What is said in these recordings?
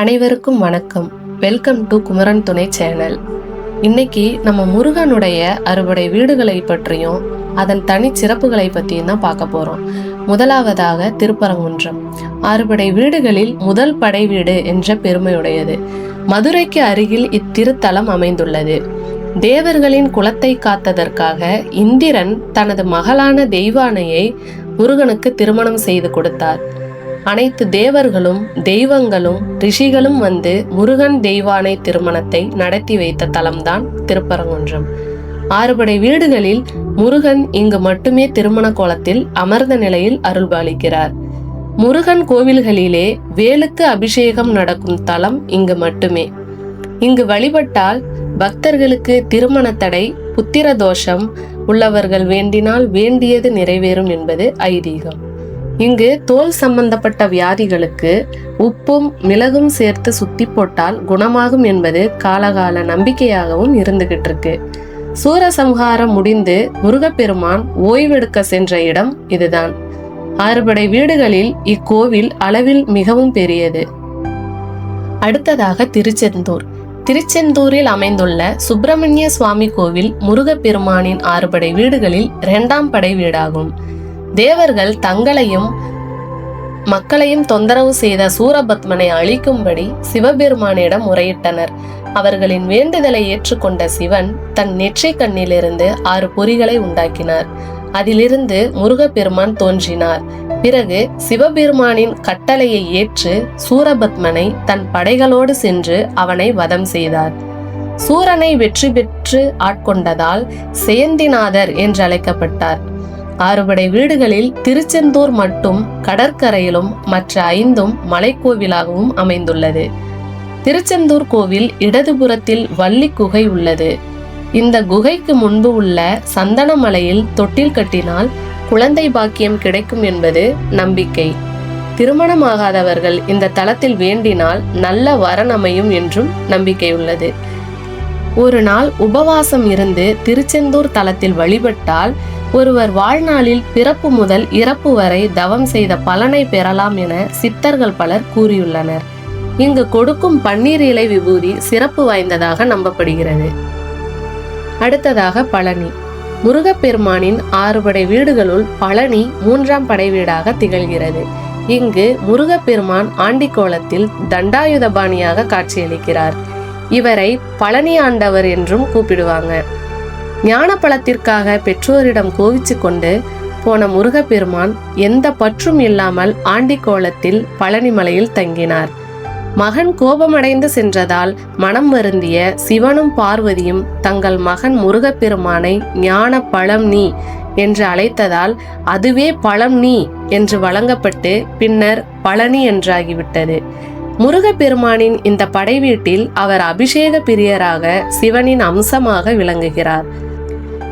அனைவருக்கும் வணக்கம். Welcome to Kumaran துணை சேனல். இன்னைக்கு நம்ம முருகனுடைய அறுபடை வீடுகளை பற்றியும் அதன் தனி சிறப்புகளை பற்றியும் தான் பார்க்க போகிறோம் முதலாவதாக திருப்பரங்குன்றம். அறுபடை வீடுகளில் முதல் படை வீடு என்ற பெருமையுடையது. மதுரைக்கு அருகில் இத்திருத்தலம் அமைந்துள்ளது. தேவர்களின் குலத்தை காத்ததற்காக இந்திரன் தனது மகளான தெய்வானையை முருகனுக்கு திருமணம் செய்து கொடுத்தார். அனைத்து தேவர்களும் தெய்வங்களும் ரிஷிகளும் வந்து முருகன் தெய்வானை திருமணத்தை நடத்தி வைத்த தலம்தான் திருப்பரங்குன்றம். ஆறுபடை வீடுகளில் முருகன் இங்கு மட்டுமே திருமண கோலத்தில் அமர்ந்த நிலையில் அருள்பாலிக்கிறார். முருகன் கோவில்களிலே வேலுக்கு அபிஷேகம் நடக்கும் தலம் இங்கு மட்டுமே. இங்கு வழிபட்டால் பக்தர்களுக்கு திருமண தடை புத்திர தோஷம் உள்ளவர்கள் வேண்டினால் வேண்டியது நிறைவேறும் என்பது ஐதீகம். இங்கு தோல் சம்பந்தப்பட்ட வியாதிகளுக்கு உப்பும் மிளகும் சேர்த்து சுத்தி போட்டால் குணமாகும் என்பது காலகால நம்பிக்கையாகவும் இருந்துகிட்டு இருக்கு. சூரசம்ஹாரம் முடிந்து முருகப்பெருமான் ஓய்வெடுக்க சென்ற இடம் இதுதான். ஆறுபடை வீடுகளில் இக்கோவில் அளவில் மிகவும் பெரியது. அடுத்ததாக திருச்செந்தூர். திருச்செந்தூரில் அமைந்துள்ள சுப்பிரமணிய சுவாமி கோவில் முருகப்பெருமானின் ஆறுபடை வீடுகளில் இரண்டாம் படை வீடாகும். தேவர்கள் தங்களையும் மக்களையும் தொந்தரவு செய்த சூரபத்மனை அழிக்கும்படி சிவபெருமானிடம் முறையிட்டனர். அவர்களின் வேண்டுதலை ஏற்றுக்கொண்ட சிவன் தன் நெற்றி கண்ணிலிருந்து ஆறு பொறிகளை உண்டாக்கினார். அதிலிருந்து முருகப்பெருமான் தோன்றினார். பிறகு சிவபெருமானின் கட்டளையை ஏற்று சூரபத்மனை தன் படைகளோடு சென்று அவனை வதம் செய்தார். சூரனை வெற்றி பெற்று ஆட்கொண்டதால் சேந்திநாதர் என்று அழைக்கப்பட்டார் ஆறுபடை வீடுகளில் திருச்செந்தூர் மட்டும் கடற்கரையிலும் மற்ற ஐந்தும் மலைக்கோவிலாகவும் அமைந்துள்ளது. திருச்செந்தூர் கோவில் இடதுபுறத்தில் வள்ளி குகை உள்ளது. இந்த குகைக்கு முன்பு உள்ள சந்தனமலையில் தொட்டில் கட்டினால் குழந்தை பாக்கியம் கிடைக்கும் என்பது நம்பிக்கை. திருமணமாகாதவர்கள் இந்த தலத்தில் வேண்டினால் நல்ல வரன் அமையும் என்றும் நம்பிக்கை உள்ளது. ஒரு நாள் உபவாசம் இருந்து திருச்செந்தூர் தலத்தில் வழிபட்டால் ஒருவர் வாழ்நாளில் பிறப்பு முதல் இறப்பு வரை தவம் செய்த பலனை பெறலாம் என சித்தர்கள் பலர் கூறியுள்ளனர். இங்கு கொடுக்கும் பன்னீர் இலை விபூதி சிறப்பு வாய்ந்ததாக நம்பப்படுகிறது. அடுத்ததாக பழனி. முருகப்பெருமானின் ஆறுபடை வீடுகளுள் பழனி மூன்றாம் படை வீடாக திகழ்கிறது. இங்கு முருகப்பெருமான் ஆண்டிக்கோலத்தில் தண்டாயுதபாணியாக காட்சியளிக்கிறார். இவரை பழனி ஆண்டவர் என்றும் கூப்பிடுவாங்க. ஞான பழத்திற்காக பெற்றோரிடம் கோவிச்சு கொண்டு போன முருகப்பெருமான் எந்த பற்றும் இல்லாமல் ஆண்டிக்கோலத்தில் பழனிமலையில் தங்கினார். மகன் கோபமடைந்து சென்றதால் மனம் வருந்திய சிவனும் பார்வதியும் தங்கள் மகன் முருகப்பெருமானை ஞான பழம் நீ என்று அழைத்ததால் அதுவே பழம் நீ என்று வழங்கப்பட்டு பின்னர் பழனி என்றாகிவிட்டது. முருகப்பெருமானின் இந்த படைவீட்டில் அவர் அபிஷேக பிரியராக சிவனின் அம்சமாக விளங்குகிறார்.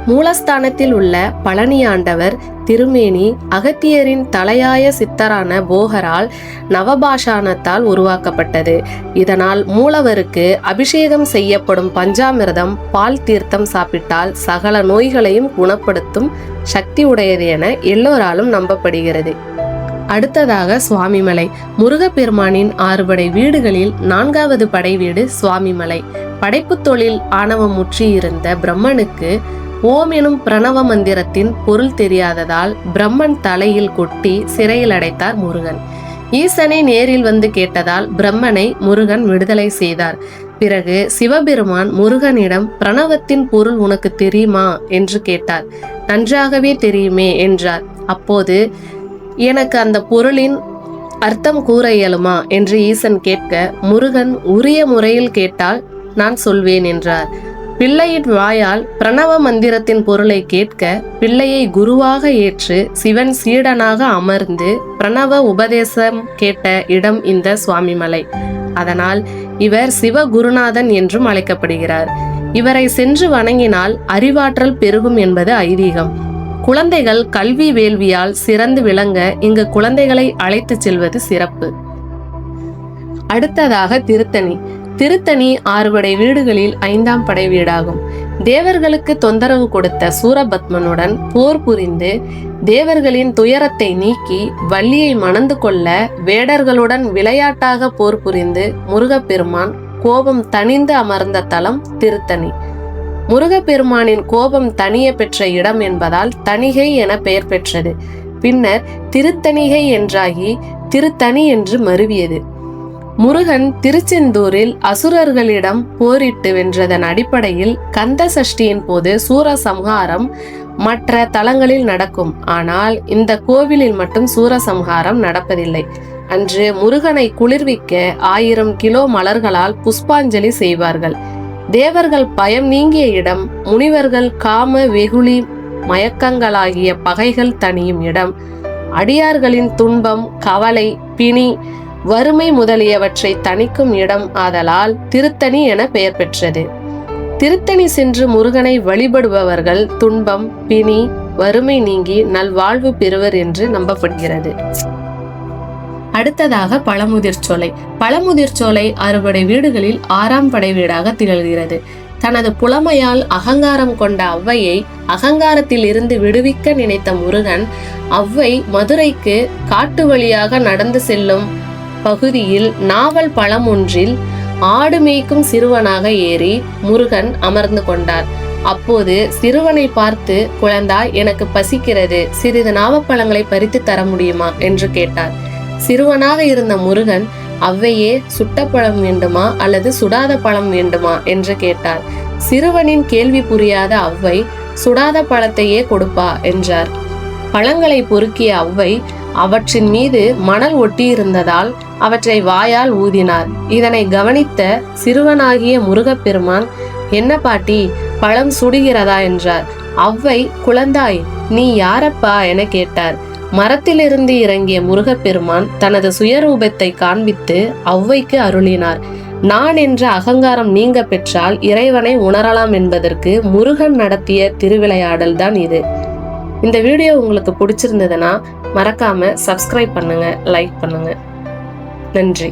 மூலஸ்தானத்தில் உள்ள பழனி ஆண்டவர் திருமேனி அகத்தியரின் தலையாய சித்தரான போகரால் நவபாஷானத்தால் உருவாக்கப்பட்டது. இதனால் மூலவருக்கு அபிஷேகம் செய்யப்படும் பஞ்சாமிர்தம் பால் தீர்த்தம் சாப்பிட்டால் சகல நோய்களையும் குணப்படுத்தும் சக்தி உடையது என எல்லோராலும் நம்பப்படுகிறது. அடுத்ததாக சுவாமிமலை. முருகப்பெருமானின் ஆறுபடை வீடுகளில் நான்காவது படை வீடு சுவாமிமலை. படைப்பு தொழில் ஆணவம் முற்றியிருந்த பிரம்மனுக்கு ஓம் எனும் பிரணவ மந்திரத்தின் பொருள் தெரியாததால் பிரம்மன் தலையில் கொட்டி சிறையில் அடைத்தார் முருகன். ஈசனை நேரில் வந்து கேட்டதால் பிரம்மனை முருகன் விடுதலை செய்தார். பிறகு சிவபெருமான் முருகனிடம் பிரணவத்தின் பொருள் உனக்கு தெரியுமா? என்று கேட்டார். நன்றாகவே தெரியுமே என்றார். அப்போது எனக்கு அந்த பொருளின் அர்த்தம் கூற இயலுமா? என்று ஈசன் கேட்க முருகன் உரிய முறையில் கேட்டால் நான் சொல்வேன் என்றார். பிள்ளையின் வாயால் பிரணவ மந்திரத்தின் பொருளை கேட்க பிள்ளையை குருவாக ஏற்று சிவன் சீடனாக அமர்ந்து பிரணவ உபதேசம் கேட்ட இடம் இந்த சுவாமிமலை. அதனால் இவர் சிவகுருநாதன் என்றும் அழைக்கப்படுகிறார். இவரை சென்று வணங்கினால் அறிவாற்றல் பெருகும் என்பது ஐதீகம். குழந்தைகள் கல்வி வேள்வியால் சிறந்து விளங்க இங்கு குழந்தைகளை அழைத்துச் செல்வது சிறப்பு. அடுத்ததாக திருத்தணி. திருத்தணி ஆறுபடை வீடுகளில் ஐந்தாம் படை வீடாகும். தேவர்களுக்கு தொந்தரவு கொடுத்த சூரபத்மனுடன் போர் புரிந்து தேவர்களின் துயரத்தை நீக்கி வள்ளியை மணந்து கொள்ள வேடர்களுடன் விளையாட்டாக போர் புரிந்து முருகப்பெருமான் கோபம் தணிந்து அமர்ந்த தலம் திருத்தணி. முருகப்பெருமானின் கோபம் தனிய பெற்ற இடம் என்பதால் தணிகை என பெயர் பெற்றது. பின்னர் திருத்தணிகை என்றாகி திருத்தணி என்று மருவியது. முருகன் திருச்செந்தூரில் அசுரர்களிடம் போரிட்டு வென்றதன் அடிப்படையில் கந்த சஷ்டியின் போது சூரசம்ஹாரம் மற்ற தலங்களில் நடக்கும். ஆனால் இந்த கோவிலில் மட்டும் சூரசம்ஹாரம் நடப்பதில்லை. அன்று முருகனை குளிர்விக்க ஆயிரம் கிலோ மலர்களால் புஷ்பாஞ்சலி செய்வார்கள். தேவர்கள் பயம் நீங்கிய இடம் முனிவர்கள் காம வெகுளி மயக்கங்களாகிய பகைகள் தனியும் இடம். அடியார்களின் துன்பம் கவலை பிணி வறுமை முதலியவற்றை தணிக்கும் இடம் ஆதலால் திருத்தணி என பெயர் பெற்றது. திருத்தணி சென்று முருகனை வழிபடுபவர்கள் துன்பம் பிணி வறுமை நீங்கி நல்வாழ்வு பெறுவர் என்று நம்பப்படுகிறது. அடுத்ததாக பழமுதிர் சோலை. பழமுதிர் சோலை அறுபடை வீடுகளில் ஆறாம் படை வீடாக திகழ்கிறது. தனது புலமையால் அகங்காரம் கொண்ட அவ்வையை அகங்காரத்தில் இருந்து விடுவிக்க நினைத்த முருகன் அவ்வை மதுரைக்கு காட்டு வழியாக நடந்து செல்லும் பகுதியில் நாவல் பழம் ஒன்றில் ஆடு மேய்க்கும் சிறுவனாக ஏறி முருகன் அமர்ந்து கொண்டார். அப்போது சிறுவனை பார்த்து குழந்தாய் எனக்கு பசிக்கிறது. சிறிது நாவப்பழங்களை பறித்து தர முடியுமா? என்று கேட்டார். சிறுவனாக இருந்த முருகன் அவ்வையே சுட்ட பழம் வேண்டுமா அல்லது சுடாத பழம் வேண்டுமா? என்று கேட்டார். சிறுவனின் கேள்வி புரியாத அவ்வை சுடாத பழத்தையே கொடுப்பா என்றார். பழங்களை பொறுக்கிய அவ்வை அவற்றின் மீது மணல் ஒட்டியிருந்ததால் அவற்றை வாயால் ஊதினார். இதனை கவனித்த சிறுவனாகிய முருகப்பெருமான் என்ன பாட்டி பழம் சுடுகிறதா? என்றார். அவ்வை குழந்தாய் நீ யாரப்பா? என கேட்டார். மரத்திலிருந்து இறங்கிய முருகப்பெருமான் தனது சுயரூபத்தை காண்பித்து ஔவைக்கு அருளினார். நான் என்ற அகங்காரம் நீங்க பெற்றால் இறைவனை உணரலாம் என்பதற்கு முருகன் நடத்திய திருவிளையாடல் தான் இது இந்த வீடியோ உங்களுக்கு பிடிச்சிருந்ததுன்னா மறக்காம சப்ஸ்கிரைப் பண்ணுங்க லைக் பண்ணுங்க. நன்றி.